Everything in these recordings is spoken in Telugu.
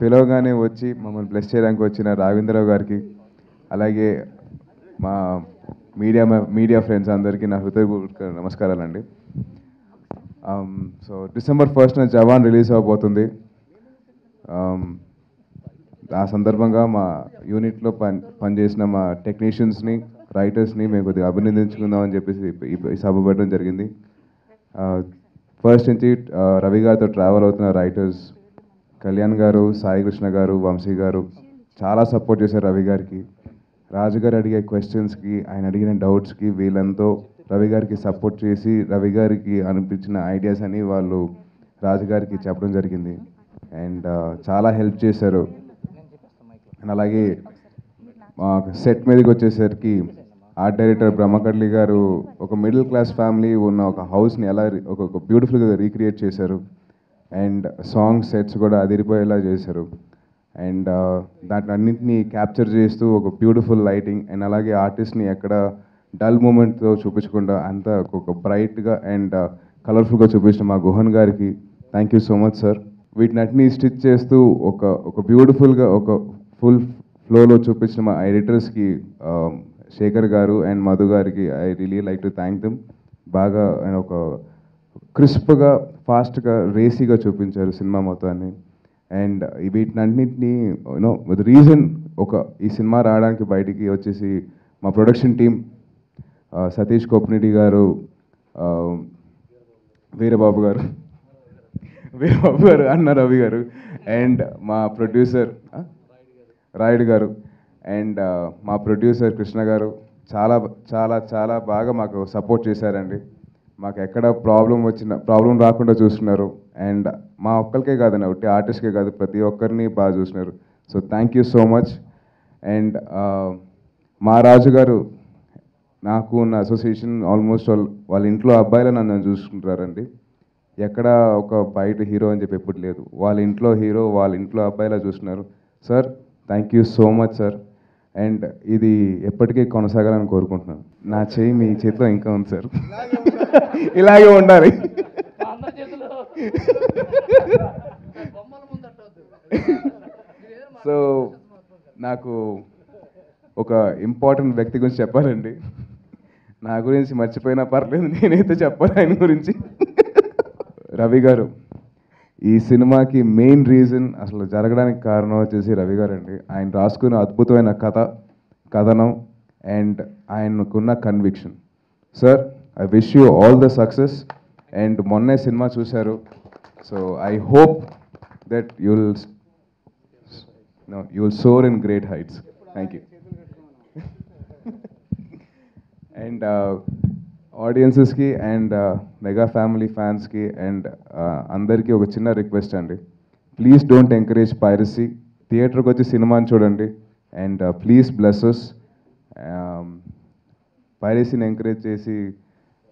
పిలవగానే వచ్చి మమ్మల్ని బ్లెస్ చేయడానికి వచ్చిన రాఘవేంద్రరావు గారికి అలాగే మా మీడియా మీడియా ఫ్రెండ్స్ అందరికీ నా హృదయపూర్వక నమస్కారాలండి. సో డిసెంబర్ ఫస్ట్న జవాన్ రిలీజ్ అవబోతుంది. Um, ఆ సందర్భంగా మా యూనిట్లో పని పనిచేసిన మా టెక్నీషియన్స్ని రైటర్స్ని మేము కొద్దిగా అభినందించుకుందామని చెప్పేసి ఈ- సభ పెట్టడం జరిగింది. ఫస్ట్ నుంచి రవి గారితో ట్రావెల్ అవుతున్న రైటర్స్ కళ్యాణ్ గారు సాయి కృష్ణ గారు వంశీ గారు చాలా సపోర్ట్ చేశారు రవి గారికి. రాజు గారు అడిగే క్వశ్చన్స్కి ఆయన అడిగిన డౌట్స్కి వీళ్ళంతో రవి గారికి సపోర్ట్ చేసి రవి గారికి అనిపించిన ఐడియాస్ అని వాళ్ళు రాజుగారికి చెప్పడం జరిగింది. అండ్ చాలా హెల్ప్ చేశారు. అండ్ అలాగే మా సెట్ మీదకి వచ్చేసరికి ఆర్ట్ డైరెక్టర్ బ్రహ్మకడ్లి గారు ఒక మిడిల్ క్లాస్ ఫ్యామిలీ ఉన్న ఒక హౌస్ని ఎలా ఒక ఒక బ్యూటిఫుల్గా రీక్రియేట్ చేశారు. అండ్ సాంగ్ సెట్స్ కూడా అదిరిపోయేలా చేశారు. అండ్ uh, దాంట్లో అన్నింటినీ క్యాప్చర్ చేస్తూ ఒక బ్యూటిఫుల్ లైటింగ్ అండ్ అలాగే ఆర్టిస్ట్ని ఎక్కడ డల్ మూమెంట్తో చూపించకుండా అంతా ఒక బ్రైట్గా అండ్ కలర్ఫుల్గా చూపించిన మా గుహన్ గారికి thank you so much sir వీటినటిని stitch చేస్తూ ఒక ఒక బ్యూటిఫుల్గా ఒక ఫుల్ ఫ్లోలో చూపించిన మా ఎడిటర్స్కి శేఖర్ గారు అండ్ మధు గారికి I really like to thank them. బాగా ఆయన ఒక క్రిస్ప్గా ఫాస్ట్గా రేసీగా చూపించారు సినిమా మొత్తాన్ని. అండ్ వీటినన్నింటినీ యూనో విత్ రీజన్ ఒక ఈ సినిమా రావడానికి బయటికి వచ్చేసి మా ప్రొడక్షన్ టీం సతీష్ కోప్నిటి గారు వీరబాబు గారు వీరబాబు గారు అన్న రవి గారు అండ్ మా ప్రొడ్యూసర్ రాయుడు గారు. అండ్ మా ప్రొడ్యూసర్ కృష్ణ గారు చాలా చాలా చాలా బాగా మాకు సపోర్ట్ చేశారండి. మాకు ఎక్కడ ప్రాబ్లం వచ్చిన ప్రాబ్లం రాకుండా చూస్తున్నారు. అండ్ మా ఒక్కరికే కాదండి ఒకటి ఆర్టిస్ట్కే కాదు ప్రతి ఒక్కరిని బాగా చూస్తున్నారు. So thank you so much and మా రాజు గారు నాకు ఉన్న అసోసియేషన్ ఆల్మోస్ట్ వాళ్ళ వాళ్ళ ఇంట్లో అబ్బాయిలు నన్ను చూసుకుంటారండి ఎక్కడ ఒక బయట హీరో అని చెప్పి ఎప్పుడు లేదు. వాళ్ళ ఇంట్లో హీరో వాళ్ళ ఇంట్లో అబ్బాయిలా చూస్తున్నారు. Sir thank you so much sir. And ఇది ఎప్పటికీ కొనసాగాలని కోరుకుంటున్నాను. నా చేయి మీ చేతిలో ఇంకా ఉంది సార్. ఇలాగే ఉండాలి. సో నాకు ఒక ఇంపార్టెంట్ వ్యక్తి గురించి చెప్పాలండి. నా గురించి మర్చిపోయినా పర్లేదు నేనైతే చెప్పాలి ఆయన గురించి. రవి గారు ఈ సినిమాకి మెయిన్ రీజన్ అసలు జరగడానికి కారణం వచ్చేసి రవి గారండి. ఆయన రాసుకున్న అద్భుతమైన కథ కథనం అండ్ ఆయనకున్న conviction sir I wish you all the success and మొన్నే సినిమా చూశారు. So I hope that you'll no you'll soar in great heights thank you and ఆడియన్సెస్కి and mega family ఫ్యాన్స్కి అండ్ అందరికీ ఒక చిన్న రిక్వెస్ట్ అండి. ప్లీజ్ డోంట్ ఎంకరేజ్ పైరసీ థియేటర్కి వచ్చి సినిమాని చూడండి. అండ్ ప్లీజ్ బ్లెస్సెస్ పైరసీని ఎంకరేజ్ చేసి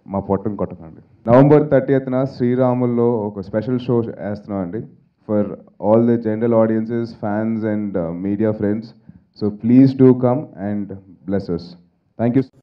మా పొట్టను కొట్టకండి. నవంబర్ థర్టీఎత్న శ్రీరాముల్లో ఒక స్పెషల్ షో వేస్తున్నాం అండి. For all the general audiences fans and media friends so please do come and blesses thank you